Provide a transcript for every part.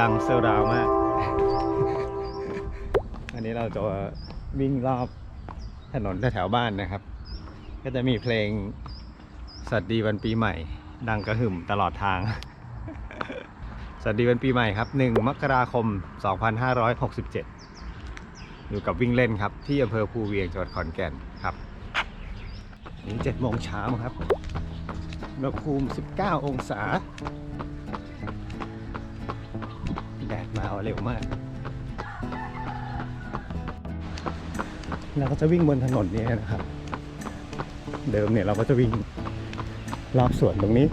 ดังเซอร์ราวมาก อันนี้เราจะวิ่งรอบถนนแถวบ้านนะครับ ก็จะมีเพลงสวัสดีวันปีใหม่ ดังกระหึ่มตลอดทาง สวัสดีวันปีใหม่ครับ 1 มกราคม 2567 อยู่กับวิ่งเล่นครับ ที่อำเภอภูเวียงจังหวัดขอนแก่นครับนี่7โมงเช้าครับอุณหภูมิ 19 องศา มาเร็วมาก เราก็จะวิ่งบนถนนนี้นะครับ เดิมเนี่ยเราก็จะวิ่งรอบสวนตรงนี้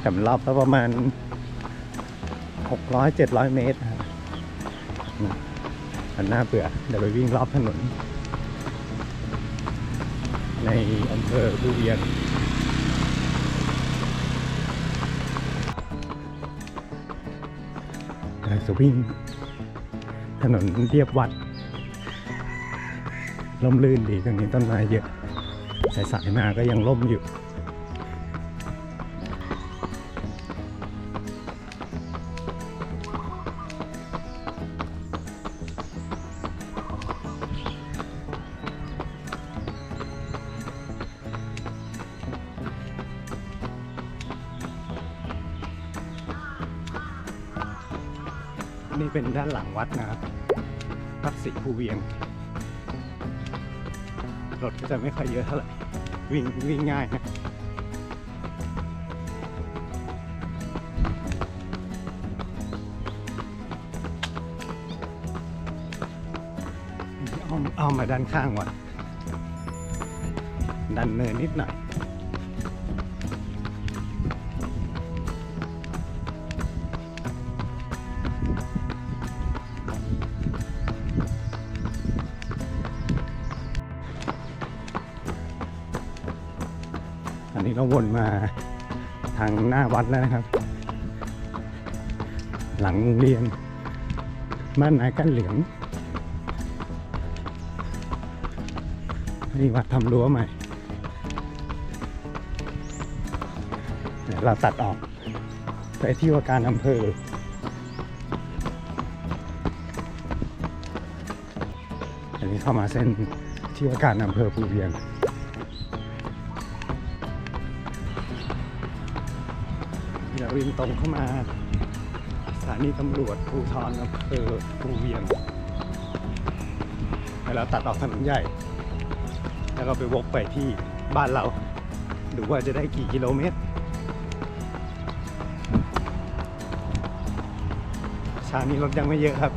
แต่รอบละประมาณ 600-700 เมตรนะครับอันน่าเบื่อเดี๋ยวไปวิ่งรอบถนน ในอำเภอภูเวียง เราจะวิ่ง ถนนเรียบวัดร่มรื่นดีตรงนี้ต้นไม้เยอะสายๆมาก็ยังร่มอยู่ นี่เป็นด้านหลังวัดนะครับวัดศรีภูเวียง รถก็จะไม่ค่อยเยอะเท่าไหร่ วิ่งวิ่งง่ายนะเอาเอามาด้านข้างวัดดันเนินนิดหน่อย อันนี้เราวนมาทางหน้าวัดแล้วนะครับ หลังโรงเรียนบ้านนายกันเหลืองนี่วัดทำรั้วใหม่เดี๋ยวเราตัดออก ไปที่ว่าการอำเภออันนี้เข้ามาเส้นที่ว่าการอำเภอภูเวียง วิ่งตรงเข้ามาสถานีตำรวจภูธรอำเภอภูเวียงแล้วตัดออกถนนใหญ่ แล้วก็ไปวกไปที่บ้านเรา ดูว่าจะได้กี่กิโลเมตรชานี้รถยังไม่เยอะครับ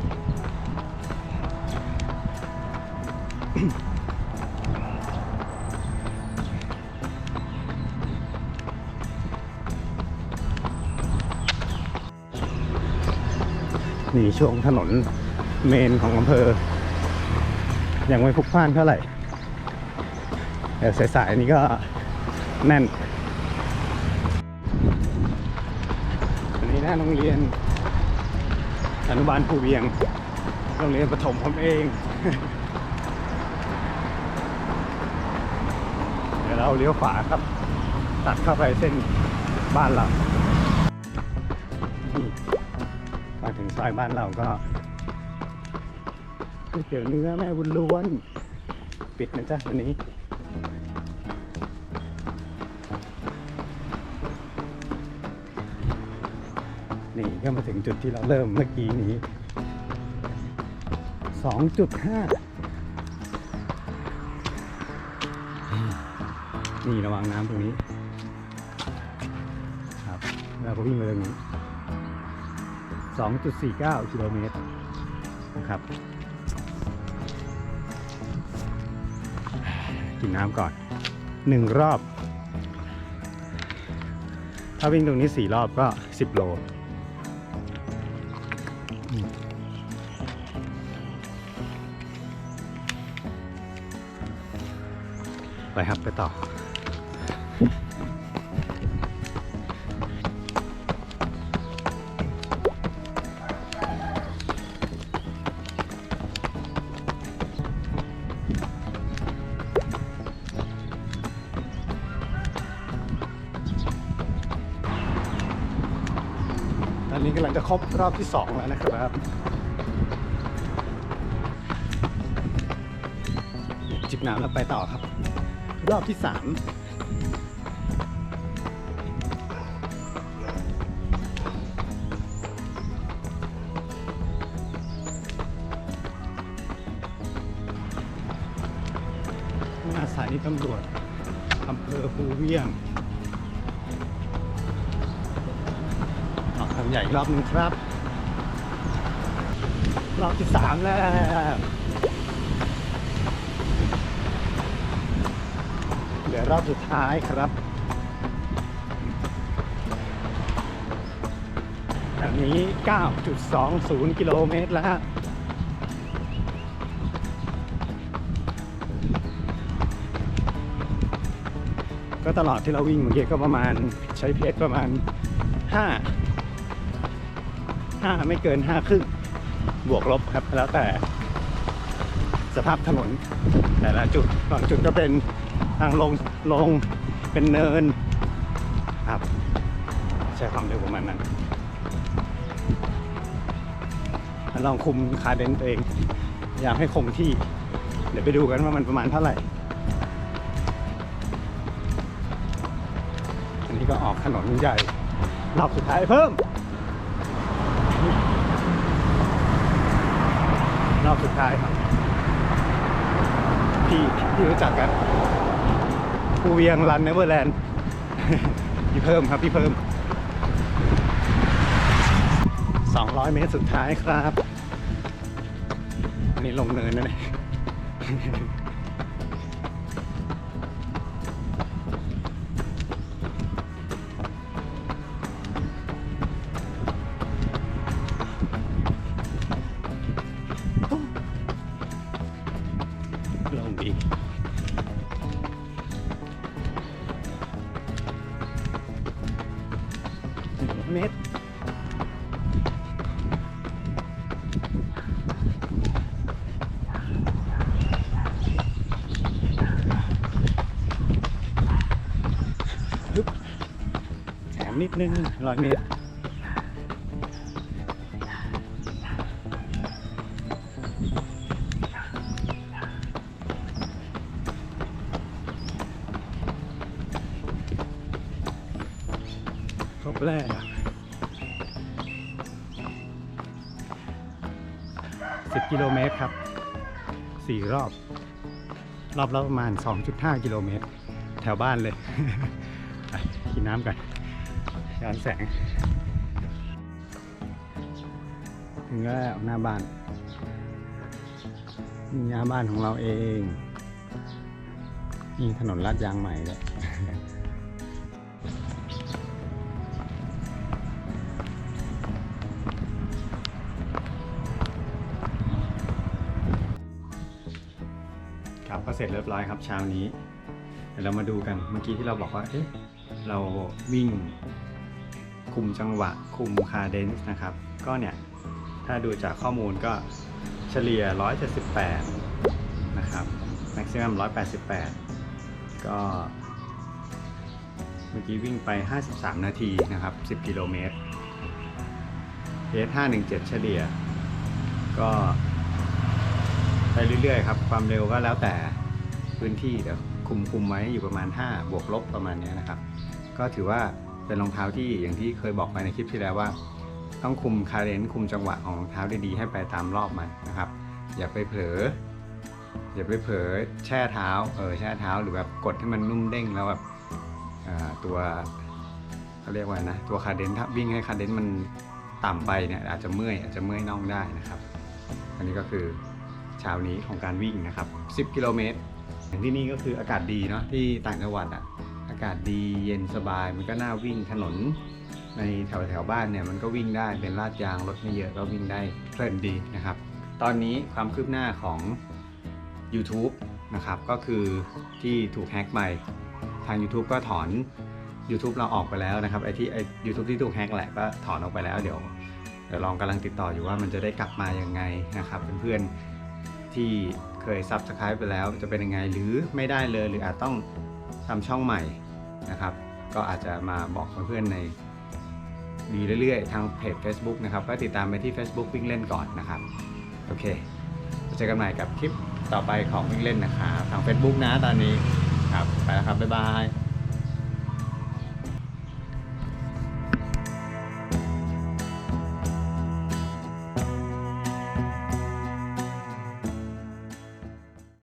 นี่ช่วงถนนเมนของอำเภอ ยังไม่พลุกพล่านเท่าไหร่แต่สายๆนี้ก็แน่นอันนี้หน้าโรงเรียน อนุบาลภูเวียง โรงเรียนประถมผมเอง เดี๋ยวเราเลี้ยวขวาครับ ตัดเข้าไปเส้นบ้านเรา มาถึงซอยบ้านเราก็ก๋วยเตี๋ยวเนื้อแม่บุญล้วน ปิดนะจ๊ะวันนี้นี่ก็มาถึงจุดที่เราเริ่มเมื่อกี้นี้ 2.5 นี่ระวังน้ำตรงนี้ ครับ แล้วก็วิ่งมาตรงนี้ 2.49 กิโลเมตรนะครับ กินน้ำก่อนหนึ่งรอบ ถ้าวิ่งตรงนี้สี่รอบก็ 10 โลไปครับ ไปต่อำลังจะครบรอบที่ 2 แล้วนะครับ จิบน้ำแล้วไปต่อครับ รอบที่3หน้าสานีตำรวจอำเภอภูเวียง ออกทางใหญ่รอบนึงครับ รอบที่สามแล้วเหลือรอบสุดท้ายครับอันนี้ 9.20 กิโลเมตรแล้วก็ตลอดที่เราวิ่งเมื่อกี้ก็ประมาณใช้เพจประมาณ 5 5ไม่เกิน5ครึ่งบวกลบครับ แล้วแต่สภาพถนน แต่ละจุดบางจุดก็เป็นทางลงลงเป็นเนินครับ ใช้ความเร็วประมาณนั้นลองคุมคาเดนตัวเอง อยากให้คงที่ เดี๋ยวไปดูกันว่ามันประมาณเท่าไหร่ อันนี้ก็ออกถนนใหญ่รอบสุดท้ายเพิ่ม รอบสุดท้ายครับพี่ที่รู้จักกันภูเวียงรันเนเวอร์แลนด์พี่เพิ่มครับพี่เพิ่ม 200 เมตรสุดท้ายครับ อันนี้ลงเนินนะเนี่ย ลงดีหนึ่งเมตรแถมนิดนึงร้อยเมตร ครบแรกสิบกิโลเมตรครับสี่รอบ รอบละประมาณ 2.5 กิโลเมตร แถวบ้านเลยกินน้ำกันย้อนแสง ถึงแล้วหน้าบ้านนี่หน้าบ้านของเราเอง นี่ถนนลาดยางใหม่เลย ก็เสร็จเรียบร้อยครับเช้านี้เดี๋ยวเรามาดูกันเมื่อกี้ที่เราบอกว่าเอ๊ะเราวิ่งคุมจังหวะ คุมคาเดนซ์นะครับ ก็เนี่ยถ้าดูจากข้อมูลก็เฉลี่ย 178 นะครับแม็กซิมัม188 ก็เมื่อกี้วิ่งไป 53 นาทีนะครับ 10 กิโลเมตรเพจ517 เฉลี่ย ก็ ไปเรื่อยๆครับ ความเร็วก็แล้วแต่พื้นที่เดี๋ยวคุมคุมไว้อยู่ประมาณ 5 บวกลบประมาณเนี้ยนะครับ ก็ถือว่าเป็นรองเท้าที่อย่างที่เคยบอกไปในคลิปที่แล้วว่า ต้องคุมคาเรนต์คุมจังหวะของรองเท้าดีๆให้ไปตามรอบมันนะครับ อย่าไปเผลออย่าไปเผลอแช่เท้าเออแช่เท้าหรือแบบกดให้มันนุ่มเด้งแล้วแบบตัวเขาเรียกว่านะตัวคาเดนถ้าวิ่งให้คาเดนมันต่ำไปเนี่ยอาจจะเมื่อยอาจจะเมื่อยน่องได้นะครับ อันนี้ก็คือ เช้านี้ของการวิ่งนะครับ 10 กิโลเมตรอย่างที่นี่ก็คืออากาศดีเนาะที่ต่างจังหวัดอะอากาศดีเย็นสบายมันก็น่าวิ่งถนน ในแถวแถวๆบ้านเนี่ยมันก็วิ่งได้เป็นลาดยางรถไม่เยอะก็วิ่งได้เพลินดีนะครับ ตอนนี้ความคืบหน้าของ YouTube นะครับก็คือที่ถูกแฮ็กไปทาง YouTube ก็ถอน YouTube เราออกไปแล้วนะครับไอที่ไอ YouTube ที่ถูกแฮ็กแหละก็ถอนออกไปแล้วเดี๋ยวเดี๋ยวลองกำลังติดต่ออยู่ว่ามันจะได้กลับมายังไงนะครับเพื่อนๆ ที่เคยซับสไคร b e ไปแล้วจะเป็นยังไงหรือไม่ได้เลย หรืออาจต้องทำช่องใหม่นะครับ ก็อาจจะมาบอกเพื่อนๆในดีเรื่อยๆ ทางเพจ Facebook นะครับ ก็ติดตามไปที่ Facebook วิ่งเล่นก่อนนะครับ โอเคเจอกันใหม่กับคลิปต่อไปของวิ่งเล่นนะครับทาง Facebook นะตอนนี้ครับ ไปแล้วครับ บ๊ายบาย